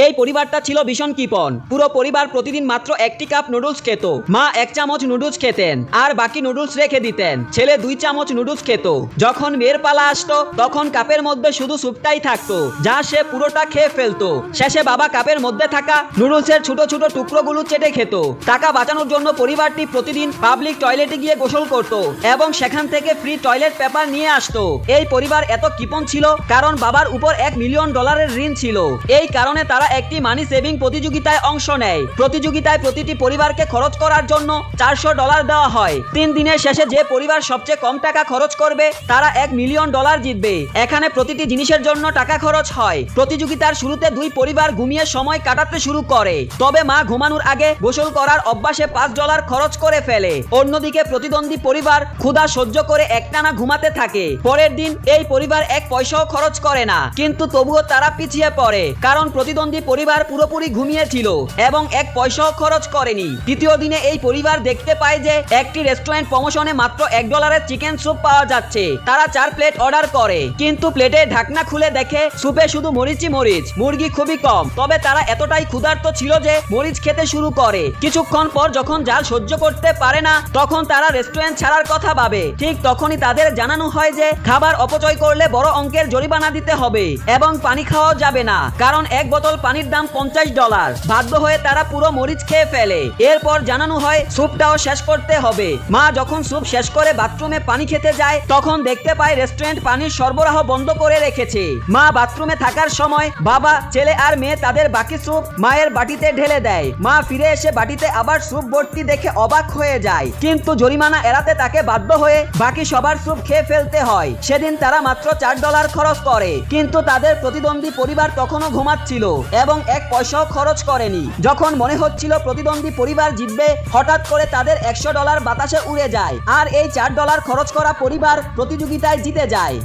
¿Qué পরিবারটা ছিল ভীষণ কিপন। পুরো পরিবার প্রতিদিন মাত্র একটি কাপ নুডলস খেত। মা এক চামচ নুডলস খেতেন আর বাকি নুডলস রেখে দিতেন। ছেলে দুই চামচ নুডলস খেত। যখন মেয়ের পালা আসতো, তখন কাপের মধ্যে শুধু স্যুপটাই থাকতো, যা সে পুরোটা খেয়ে ফেলতো। শেষে বাবা কাপের মধ্যে থাকা নুডলসের ছোট ছোট টুকরোগুলো চেটে খেত। টাকা বাঁচানোর জন্য পরিবারটি প্রতিদিন পাবলিক টয়লেটে গিয়ে গোসল করত এবং সেখান থেকে ফ্রি টয়লেট পেপার নিয়ে আসতো। এই পরিবার এত কিপন ছিল কারণ বাবার উপর এক মিলিয়ন ডলারের ঋণ ছিল। এই কারণে তারা একটি মানি সেভিং প্রতিযোগিতায় অংশ নেয়। প্রতিযোগিতায় প্রতিটি পরিবারকে খরচ করার জন্য চারশো ডলার দেওয়া হয়। তিন দিনের শেষে যে পরিবার সবচেয়ে কম টাকা খরচ করবে, তারা এক মিলিয়ন ডলার জিতবে। এখানে প্রতিটি জিনিসের জন্য টাকা খরচ হয়। প্রতিযোগিতার শুরুতে দুই পরিবার ঘুমিয়ে সময় কাটাতে শুরু করে। তবে মা ঘুমানোর আগে গোসল করার অভ্যাসে পাঁচ ডলার খরচ করে ফেলে। অন্যদিকে প্রতিদ্বন্দ্বী পরিবার ক্ষুধা সহ্য করে একটানা ঘুমাতে থাকে। পরের দিন এই পরিবার এক পয়সাও খরচ করে না। কিন্তু তবুও তারা পিছিয়ে পড়ে। কারণ প্রতিদ্বন্দ্বী পরিবার পুরোপুরি ঘুমিয়েছিল এবং এক পয়সাও খরচ করেনি। তৃতীয় দিনে এই পরিবার দেখতে পায় যে একটি রেস্টুরেন্ট প্রমোশনে মাত্র এক ডলারের চিকেন স্যুপ পাওয়া যাচ্ছে। তারা চার প্লেট অর্ডার করে, কিন্তু প্লেটের ঢাকনা খুলে দেখে স্যুপে শুধু মরিচই মরিচ, মুরগি খুবই কম। তবে তারা এতটাই ক্ষুধার্ত ছিল যে মরিচ খেতে শুরু করে। কিছুক্ষণ পর যখন জাল সহ্য করতে পারে না, তখন তারা রেস্টুরেন্ট ছাড়ার কথা ভাবে। ঠিক তখনই তাদের জানানো হয় যে খাবার অপচয় করলে বড় অঙ্কের জরিমানা দিতে হবে এবং পানি খাওয়া যাবে না। কারণ এক বোতল পানির দাম পঞ্চাশ ডলার। বাধ্য হয়ে তারা পুরো মরিচ খেয়ে ফেলে। এরপর জানানো হয়, স্যুপটাও শেষ করতে হবে। মা যখন স্যুপ শেষ করে বাথরুমে পানি খেতে যায়, তখন দেখতে পায় রেস্টুরেন্ট পানির সরবরাহ বন্ধ করে রেখেছে। মা বাথরুমে থাকার সময় বাবা, ছেলে আর মেয়ে তাদের বাকি স্যুপ মায়ের বাটিতে ঢেলে দেয়। মা ফিরে এসে বাটিতে আবার স্যুপ ভর্তি দেখে অবাক হয়ে যায়। কিন্তু জরিমানা এড়াতে তাকে বাধ্য হয়ে বাকি সবার স্যুপ খেয়ে ফেলতে হয়। সেদিন তারা মাত্র চার ডলার খরচ করে। কিন্তু তাদের প্রতিদ্বন্দ্বী পরিবার তখনও ঘুমাচ্ছিল এবং এক পয়সাও খরচ করেনি। যখন মনে হচ্ছিল প্রতিদ্বন্দ্বী পরিবার জিতবে, হঠাৎ করে তাদের একশো ডলার বাতাসে উড়ে যায়। আর এই চার ডলার খরচ করা পরিবার প্রতিযোগিতায় জিতে যায়।